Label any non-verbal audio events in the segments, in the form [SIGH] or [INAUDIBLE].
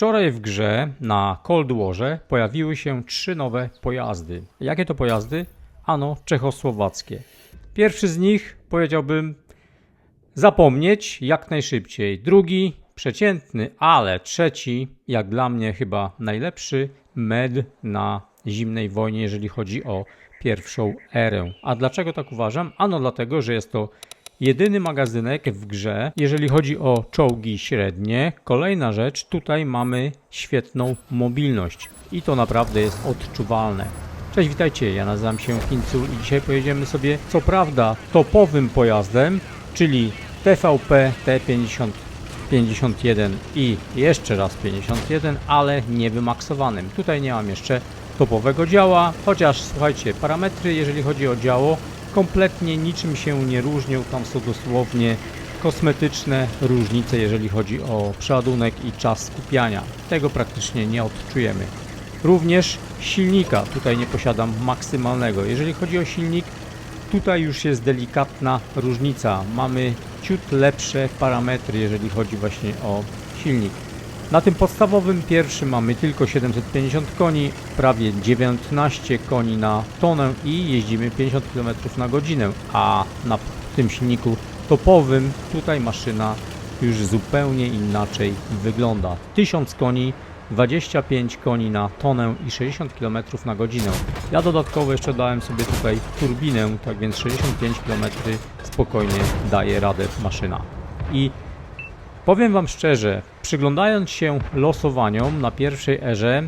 Wczoraj w grze na Cold Warze pojawiły się trzy nowe pojazdy. Jakie to pojazdy? Ano, czechosłowackie. Pierwszy z nich powiedziałbym zapomnieć jak najszybciej. Drugi przeciętny, ale trzeci, jak dla mnie chyba najlepszy, med na zimnej wojnie, jeżeli chodzi o pierwszą erę. A dlaczego tak uważam? Ano dlatego, że jest to jedyny magazynek w grze, jeżeli chodzi o czołgi średnie. Kolejna rzecz, tutaj mamy świetną mobilność i to naprawdę jest odczuwalne. Cześć, witajcie, ja nazywam się Hincu i dzisiaj pojedziemy sobie, co prawda, topowym pojazdem, czyli TVP T50 51 i jeszcze raz 51, ale nie wymaksowanym. Tutaj nie mam jeszcze topowego działa, chociaż słuchajcie, parametry jeżeli chodzi o działo kompletnie niczym się nie różnią, tam są dosłownie kosmetyczne różnice jeżeli chodzi o przeładunek i czas skupiania. Tego praktycznie nie odczujemy. Również silnika tutaj nie posiadam maksymalnego. Jeżeli chodzi o silnik, tutaj już jest delikatna różnica. Mamy ciut lepsze parametry, jeżeli chodzi właśnie o silnik. Na tym podstawowym pierwszym mamy tylko 750 koni, prawie 19 koni na tonę i jeździmy 50 km na godzinę, a na tym silniku topowym tutaj maszyna już zupełnie inaczej wygląda. 1000 koni, 25 koni na tonę i 60 km na godzinę. Ja dodatkowo jeszcze dałem sobie tutaj turbinę, tak więc 65 km spokojnie daje radę maszyna. I powiem Wam szczerze, przyglądając się losowaniom na pierwszej erze,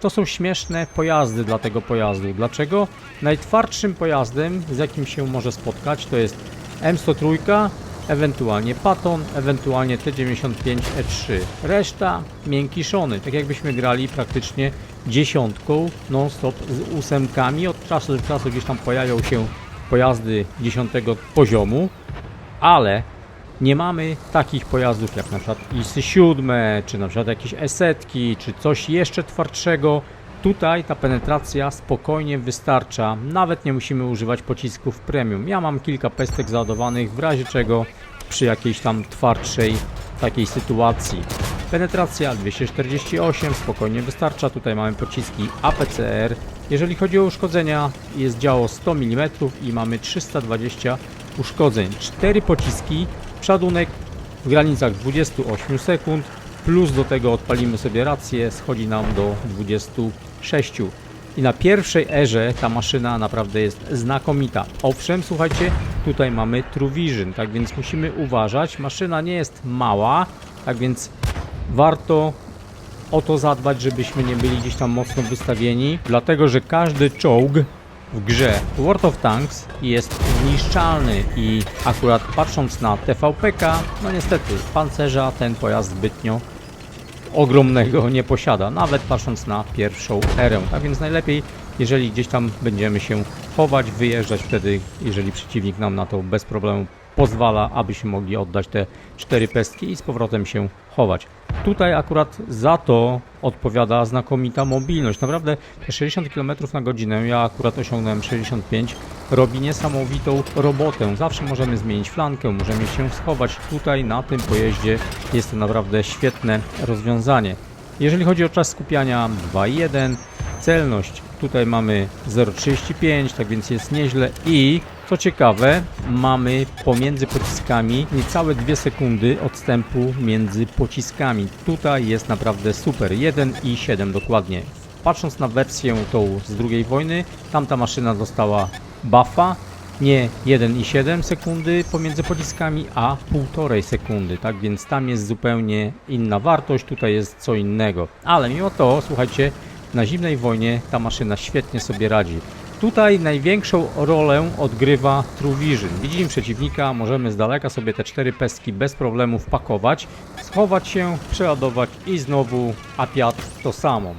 to są śmieszne pojazdy dla tego pojazdu. Dlaczego? Najtwardszym pojazdem, z jakim się może spotkać, to jest M103, ewentualnie Patton, ewentualnie T95E3. Reszta miękiszony, tak jakbyśmy grali praktycznie dziesiątką non-stop z ósemkami. Od czasu do czasu gdzieś tam pojawią się pojazdy dziesiątego poziomu, ale nie mamy takich pojazdów jak na przykład ISy 7, czy na przykład jakieś esetki, czy coś jeszcze twardszego. Tutaj ta penetracja spokojnie wystarcza, nawet nie musimy używać pocisków premium. Ja mam kilka pestek załadowanych w razie czego przy jakiejś tam twardszej takiej sytuacji. Penetracja 248 spokojnie wystarcza. Tutaj mamy pociski APCR. Jeżeli chodzi o uszkodzenia, jest działo 100 mm i mamy 320 uszkodzeń. 4 pociski, przodunek w granicach 28 sekund, plus do tego odpalimy sobie rację, schodzi nam do 26. I na pierwszej erze ta maszyna naprawdę jest znakomita. Owszem, słuchajcie, tutaj mamy True Vision, tak więc musimy uważać. Maszyna nie jest mała, tak więc warto o to zadbać, żebyśmy nie byli gdzieś tam mocno wystawieni, dlatego że każdy czołg w grze World of Tanks jest zniszczalny i akurat patrząc na TVPK, no niestety pancerza ten pojazd zbytnio ogromnego nie posiada, nawet patrząc na pierwszą erę. Tak więc najlepiej, jeżeli gdzieś tam będziemy się chować, wyjeżdżać wtedy, jeżeli przeciwnik nam na to bez problemu pozwala, abyśmy mogli oddać te cztery pestki i z powrotem się chować. Tutaj akurat za to odpowiada znakomita mobilność. Naprawdę te 60 km na godzinę, ja akurat osiągnąłem 65, robi niesamowitą robotę. Zawsze możemy zmienić flankę, możemy się schować. Tutaj na tym pojeździe jest to naprawdę świetne rozwiązanie. Jeżeli chodzi o czas skupiania 2.1, celność tutaj mamy 0.35, tak więc jest nieźle i co ciekawe, mamy pomiędzy pociskami niecałe 2 sekundy odstępu między pociskami. Tutaj jest naprawdę super. 1 i 7 dokładnie. Patrząc na wersję tą z drugiej wojny, tamta maszyna dostała buffa. Nie 1,7 sekundy pomiędzy pociskami, a 1,5 sekundy. Tak więc tam jest zupełnie inna wartość, tutaj jest co innego. Ale mimo to, słuchajcie, na zimnej wojnie ta maszyna świetnie sobie radzi. Tutaj największą rolę odgrywa True Vision. Widzimy przeciwnika, możemy z daleka sobie te cztery pestki bez problemu wpakować, schować się, przeładować i znowu apiat to samo.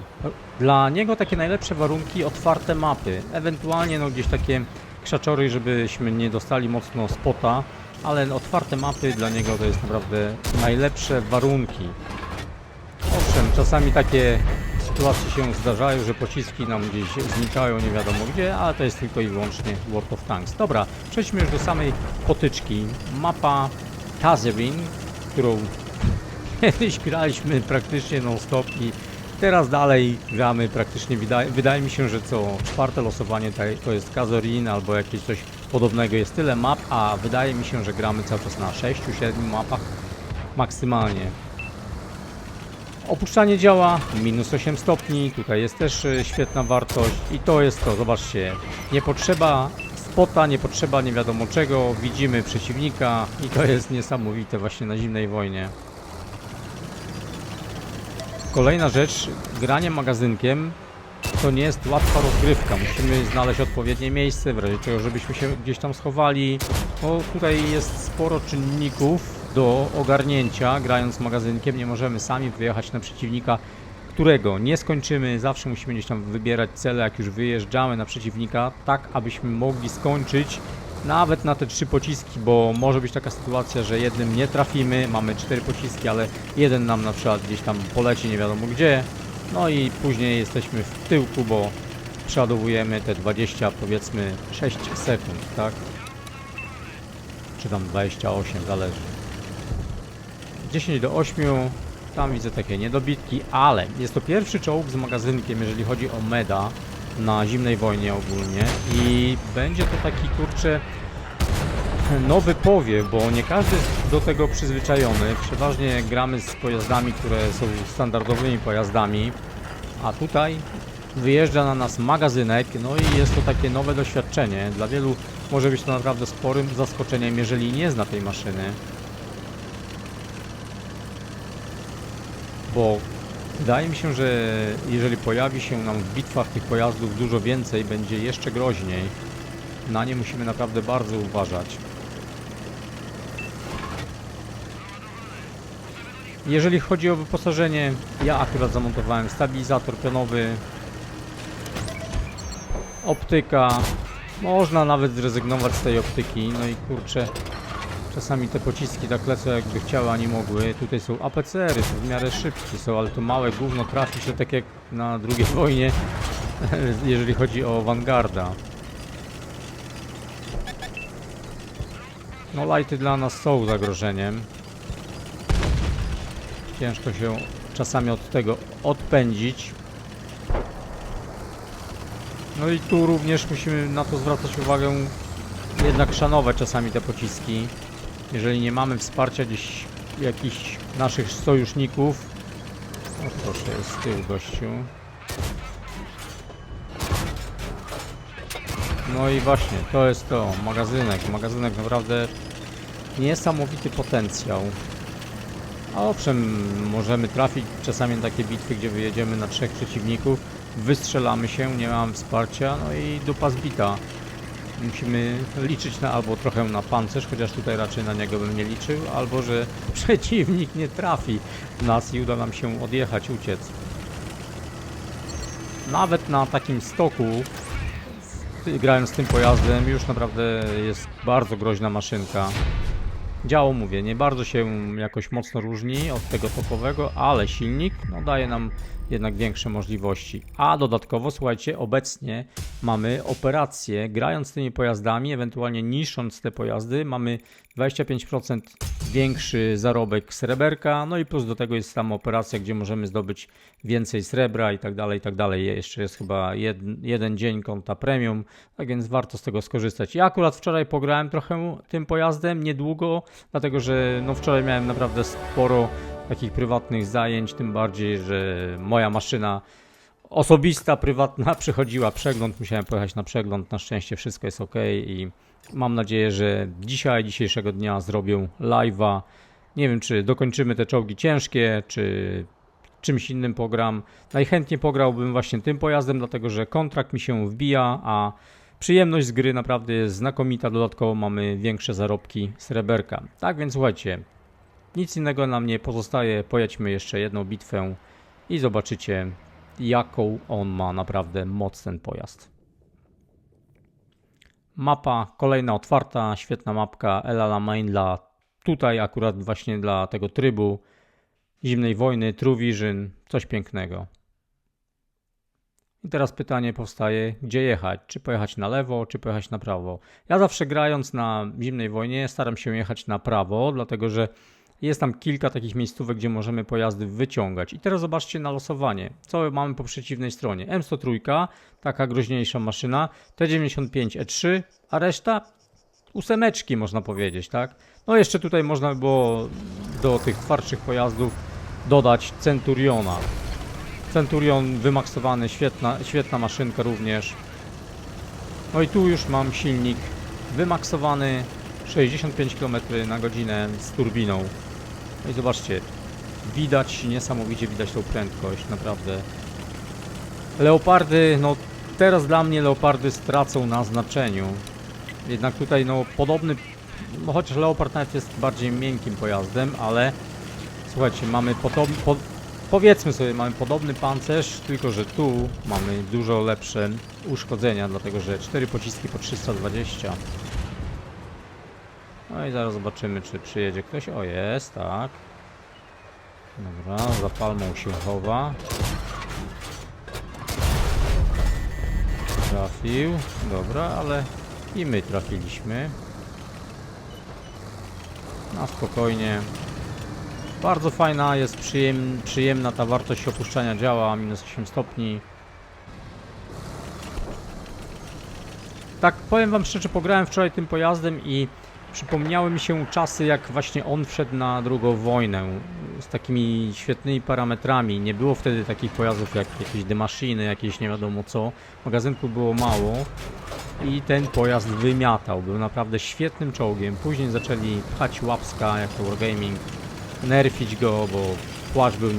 Dla niego takie najlepsze warunki otwarte mapy, ewentualnie no gdzieś takie krzaczory, żebyśmy nie dostali mocno spota, ale otwarte mapy dla niego to jest naprawdę najlepsze warunki. Owszem, czasami takie sytuacje się zdarzają, że pociski nam gdzieś znikają nie wiadomo gdzie, ale to jest tylko i wyłącznie World of Tanks. Dobra, przejdźmy już do samej potyczki. Mapa Tazerin, którą [LAUGHS] Kiedyś graliśmy praktycznie non-stop i teraz dalej gramy praktycznie. Wydaje, mi się, że co czwarte losowanie to jest Kazorin albo jakieś coś podobnego. Jest tyle map, a wydaje mi się, że gramy cały czas na 6-7 mapach maksymalnie. Opuszczanie działa, minus 8 stopni, tutaj jest też y, świetna wartość i to jest to, zobaczcie, nie potrzeba spota, nie potrzeba nie wiadomo czego, widzimy przeciwnika i to jest niesamowite właśnie na zimnej wojnie. Kolejna rzecz, granie magazynkiem to nie jest łatwa rozgrywka, musimy znaleźć odpowiednie miejsce, w razie czego żebyśmy się gdzieś tam schowali, bo tutaj jest sporo czynników do ogarnięcia, grając magazynkiem, nie możemy sami wyjechać na przeciwnika, którego nie skończymy, zawsze musimy gdzieś tam wybierać cele, jak już wyjeżdżamy na przeciwnika, tak abyśmy mogli skończyć nawet na te trzy pociski, bo może być taka sytuacja, że jednym nie trafimy, mamy cztery pociski, ale jeden nam na przykład gdzieś tam poleci nie wiadomo gdzie, no i później jesteśmy w tyłku, bo przeładowujemy te 20 powiedzmy 6 sekund, tak? Czy tam 28, zależy. 10 do 8, tam widzę takie niedobitki, ale jest to pierwszy czołg z magazynkiem, jeżeli chodzi o meda na zimnej wojnie ogólnie i będzie to taki kurczę nowy powiew, bo nie każdy jest do tego przyzwyczajony. Przeważnie gramy z pojazdami, które są standardowymi pojazdami, a tutaj wyjeżdża na nas magazynek, no i jest to takie nowe doświadczenie. Dla wielu może być to naprawdę sporym zaskoczeniem, jeżeli nie zna tej maszyny. Bo wydaje mi się, że jeżeli pojawi się nam w bitwach tych pojazdów dużo więcej, będzie jeszcze groźniej. Na nie musimy naprawdę bardzo uważać. Jeżeli chodzi o wyposażenie, ja akurat zamontowałem stabilizator pionowy, optyka. Można nawet zrezygnować z tej optyki, no i kurczę, czasami te pociski tak lecą jakby chciały, a nie mogły. Tutaj są APCR-y, to w miarę szybkie są, ale to małe gówno trafi się tak jak na II [LAUGHS] wojnie, jeżeli chodzi o Vanguarda. No lighty dla nas są zagrożeniem. Ciężko się czasami od tego odpędzić. No i tu również musimy na to zwracać uwagę, jednak szanować czasami te pociski. Jeżeli nie mamy wsparcia gdzieś jakichś naszych sojuszników. O proszę, jest z tyłu gościu. No i właśnie, to jest to, magazynek. Magazynek naprawdę niesamowity potencjał. A owszem, możemy trafić czasami na takie bitwy, gdzie wyjedziemy na trzech przeciwników, wystrzelamy się, nie mamy wsparcia, no i dupa zbita. Musimy liczyć na albo trochę na pancerz, chociaż tutaj raczej na niego bym nie liczył, albo że [LAUGHS] przeciwnik nie trafi w nas i uda nam się odjechać, uciec. Nawet na takim stoku, grając tym pojazdem, już naprawdę jest bardzo groźna maszynka. Działo, mówię, nie bardzo się jakoś mocno różni od tego topowego, ale silnik no, daje nam jednak większe możliwości. A dodatkowo, słuchajcie, obecnie mamy operację, grając tymi pojazdami, ewentualnie niszcząc te pojazdy, mamy 25% większy zarobek sreberka, no i plus do tego jest sama operacja, gdzie możemy zdobyć więcej srebra i tak dalej, i tak dalej. Jeszcze jest chyba jed, jeden dzień konta premium, tak więc warto z tego skorzystać. Ja akurat wczoraj pograłem trochę tym pojazdem, niedługo, dlatego że no wczoraj miałem naprawdę sporo takich prywatnych zajęć, tym bardziej, że moja maszyna osobista, prywatna [LAUGHS] przychodziła przegląd, musiałem pojechać na przegląd, na szczęście wszystko jest ok i mam nadzieję, że dzisiaj, dzisiejszego dnia zrobię live'a. Nie wiem, czy dokończymy te czołgi ciężkie, czy czymś innym pogram. Najchętniej pograłbym właśnie tym pojazdem, dlatego że kontrakt mi się wbija, a przyjemność z gry naprawdę jest znakomita. Dodatkowo mamy większe zarobki sreberka. Tak więc słuchajcie, nic innego nam nie pozostaje. Pojedźmy jeszcze jedną bitwę i zobaczycie, jaką on ma naprawdę moc ten pojazd. Mapa kolejna otwarta, świetna mapka El Alamein dla tutaj akurat właśnie dla tego trybu zimnej wojny, True Vision, coś pięknego. I teraz pytanie powstaje, gdzie jechać? Czy pojechać na lewo, czy pojechać na prawo? Ja zawsze grając na zimnej wojnie staram się jechać na prawo, dlatego że Jest tam kilka takich miejscówek, gdzie możemy pojazdy wyciągać. I teraz zobaczcie na losowanie. Co mamy po przeciwnej stronie? M103, taka groźniejsza maszyna, T95 E3, E a reszta ósemeczki można powiedzieć, tak? No jeszcze tutaj można by było do tych twardszych pojazdów dodać Centuriona. Centurion wymaksowany, świetna, świetna maszynka również. No i tu już mam silnik wymaksowany 65 km na godzinę z turbiną. No i zobaczcie, widać, niesamowicie widać tą prędkość, naprawdę. Leopardy, no teraz dla mnie leopardy stracą na znaczeniu. Jednak tutaj no podobny, no chociaż leopard nawet jest bardziej miękkim pojazdem, ale słuchajcie, mamy podobny, po, powiedzmy sobie, mamy podobny pancerz, tylko że tu mamy dużo lepsze uszkodzenia, dlatego że 4 pociski po 320. No i zaraz zobaczymy, czy przyjedzie ktoś. O, jest, tak. Dobra, za palmą się chowa. Trafił. Dobra, ale i my trafiliśmy. Na spokojnie. Bardzo fajna, jest przyjem, przyjemna ta wartość opuszczania działa, minus 8 stopni. Tak, powiem wam szczerze, pograłem wczoraj tym pojazdem i przypomniały mi się czasy, jak właśnie on wszedł na drugą wojnę z takimi świetnymi parametrami. Nie było wtedy takich pojazdów jak jakieś demaszyny, jakieś nie wiadomo co. Magazynku było mało i ten pojazd wymiatał. Był naprawdę świetnym czołgiem. Później zaczęli pchać łapska jako Wargaming, nerfić go, bo płaszcz był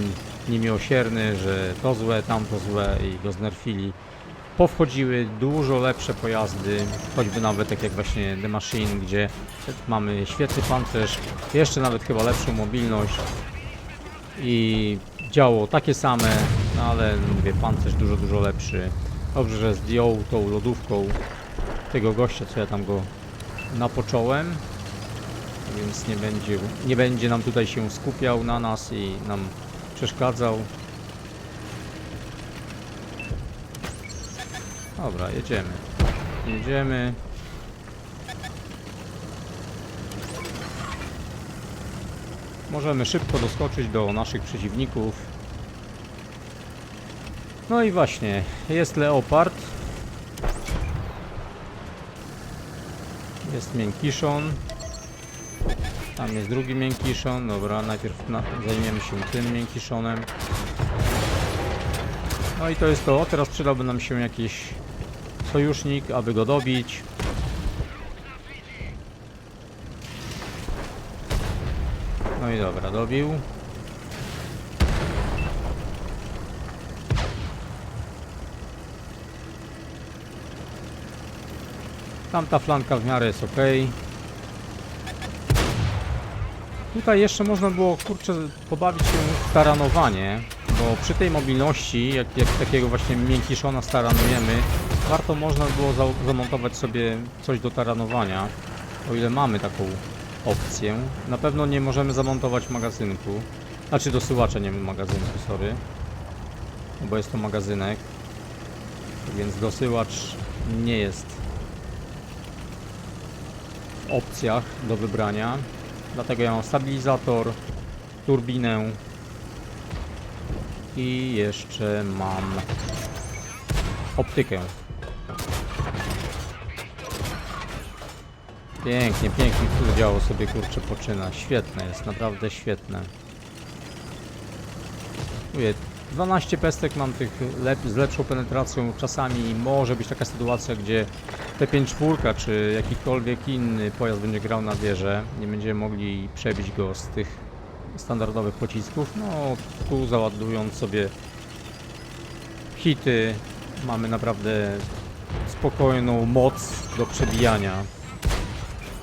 niemiłosierny, że to złe, tamto złe i go znerfili powchodziły dużo lepsze pojazdy, choćby nawet tak jak właśnie The Machine, gdzie mamy świetny pancerz, jeszcze nawet chyba lepszą mobilność i działo takie same, no ale mówię, pancerz dużo, dużo lepszy. Dobrze, że zdjął tą lodówką tego gościa, co ja tam go napocząłem, więc nie będzie, nie będzie nam tutaj się skupiał na nas i nam przeszkadzał. Dobra, jedziemy. Jedziemy. Możemy szybko doskoczyć do naszych przeciwników. No i właśnie, jest leopard. Jest miękiszon. Tam jest drugi miękiszon. Dobra, najpierw na, zajmiemy się tym miękiszonem. No i to jest to. Teraz przydałby nam się jakiś sojusznik, aby go dobić. No i dobra, dobił. Tamta flanka w miarę jest ok. Tutaj jeszcze można było, kurczę, pobawić się w taranowanie, bo przy tej mobilności, jak, jak takiego właśnie miękiszona staranujemy, warto można było za, zamontować sobie coś do taranowania, o ile mamy taką opcję. Na pewno nie możemy zamontować magazynku, znaczy dosyłacza, nie magazynku, sorry, bo jest to magazynek, więc dosyłacz nie jest w opcjach do wybrania. Dlatego ja mam stabilizator, turbinę i jeszcze mam optykę. Pięknie, pięknie tu działo sobie kurczę poczyna. Świetne jest, naprawdę świetne. Mówię, 12 pestek mam tych lep z lepszą penetracją. Czasami może być taka sytuacja, gdzie T5 czy jakikolwiek inny pojazd będzie grał na wieżę. Nie będziemy mogli przebić go z tych standardowych pocisków. No, tu załadując sobie hity, mamy naprawdę spokojną moc do przebijania.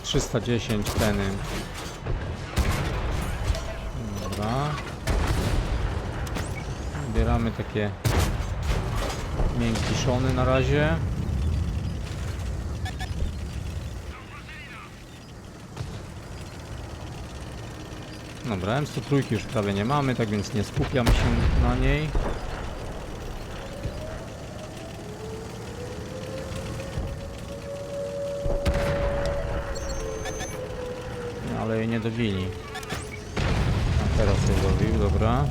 310 teny. Dobra. Zbieramy takie miękiszony na razie. Dobra, M103 już prawie nie mamy, tak więc nie skupiam się na niej. Ale jej nie dobili. Teraz to zrobił, dobra.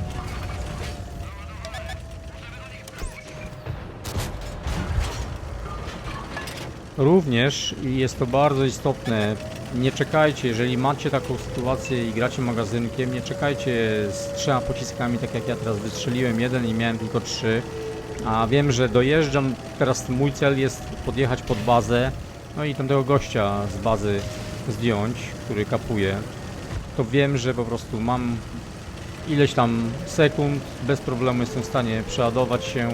Również jest to bardzo istotne. Nie czekajcie, jeżeli macie taką sytuację i gracie magazynkiem, nie czekajcie z trzema pociskami, tak jak ja teraz wystrzeliłem jeden i miałem tylko trzy. A wiem, że dojeżdżam, teraz mój cel jest podjechać pod bazę, no i tamtego gościa z bazy zdjąć, który kapuje. To wiem, że po prostu mam ileś tam sekund, bez problemu jestem w stanie przeładować się,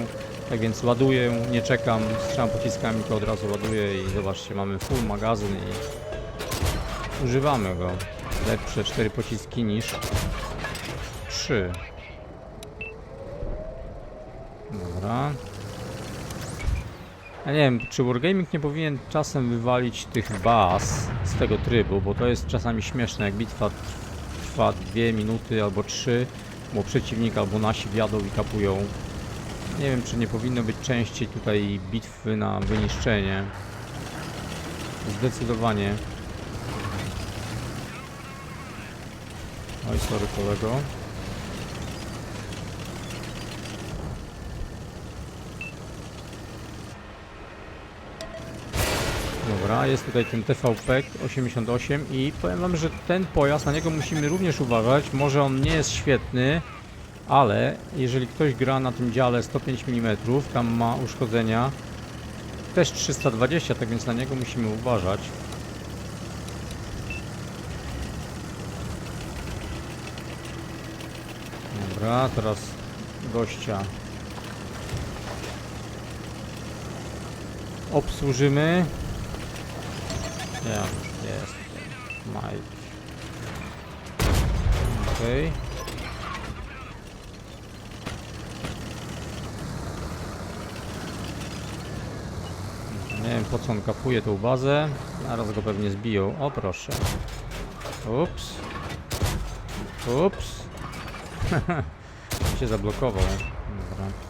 tak więc ładuję, nie czekam, strzelam pociskami, to od razu ładuję i zobaczcie, mamy full magazyn i używamy go. Lepsze 4 pociski niż 3. Dobra. Ja nie wiem, czy Wargaming nie powinien czasem wywalić tych baz z tego trybu, bo to jest czasami śmieszne, jak bitwa trwa 2 minuty albo 3, bo przeciwnik albo nasi wjadą i kapują. Nie wiem, czy nie powinno być częściej tutaj bitwy na wyniszczenie. Zdecydowanie. Oj, sorry kolego. Dobra, jest tutaj ten TVP 88 i powiem wam, że ten pojazd, na niego musimy również uważać. Może on nie jest świetny, ale jeżeli ktoś gra na tym dziale 105 mm, tam ma uszkodzenia też 320, tak więc na niego musimy uważać. Dobra, teraz gościa obsłużymy. Ja, jest. Mike. Okej. Nie wiem po co on kapuje tą bazę. Zaraz go pewnie zbiją. O proszę. Ups. Ups. [LAUGHS] się zablokował. Dobra.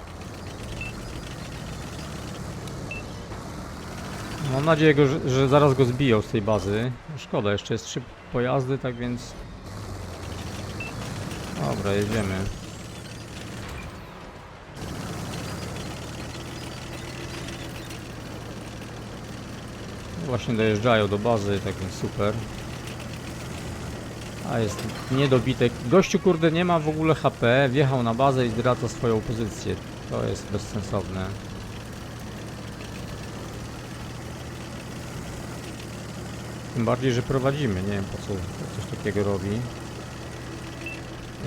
Mam nadzieję, że zaraz go zbiją z tej bazy. Szkoda, jeszcze jest trzy pojazdy, tak więc... Dobra, jedziemy. Właśnie dojeżdżają do bazy, tak więc super. A jest niedobitek. Gościu kurde nie ma w ogóle HP, wjechał na bazę i zdradza swoją pozycję. To jest bezsensowne. Tym bardziej, że prowadzimy. Nie wiem po co coś takiego robi.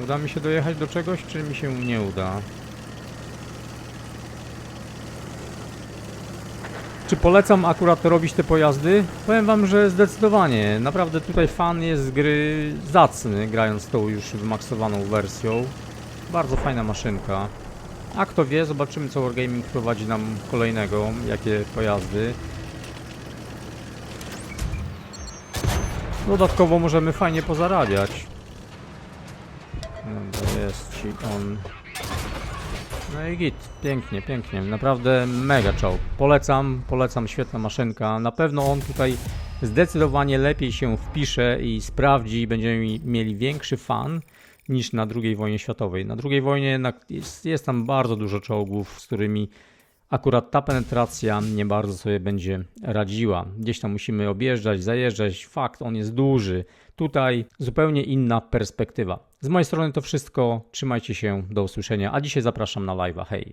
Uda mi się dojechać do czegoś, czy mi się nie uda? Czy polecam akurat robić te pojazdy? Powiem wam, że zdecydowanie. Naprawdę tutaj fan jest z gry zacny, grając tą już wymaksowaną wersją. Bardzo fajna maszynka. A kto wie, zobaczymy co Wargaming prowadzi nam kolejnego, jakie pojazdy. Dodatkowo możemy fajnie pozarabiać. Dobra, jest ci on. No i git, pięknie, pięknie, naprawdę mega czołg. Polecam, polecam, świetna maszynka. Na pewno on tutaj zdecydowanie lepiej się wpisze i sprawdzi, będziemy mi- mieli większy fan niż na II wojnie światowej. Na II wojnie jest, jest tam bardzo dużo czołgów, z którymi akurat ta penetracja nie bardzo sobie będzie radziła. Gdzieś tam musimy objeżdżać, zajeżdżać. Fakt, on jest duży. Tutaj zupełnie inna perspektywa. Z mojej strony to wszystko. Trzymajcie się, do usłyszenia. A dzisiaj zapraszam na live'a. Hej!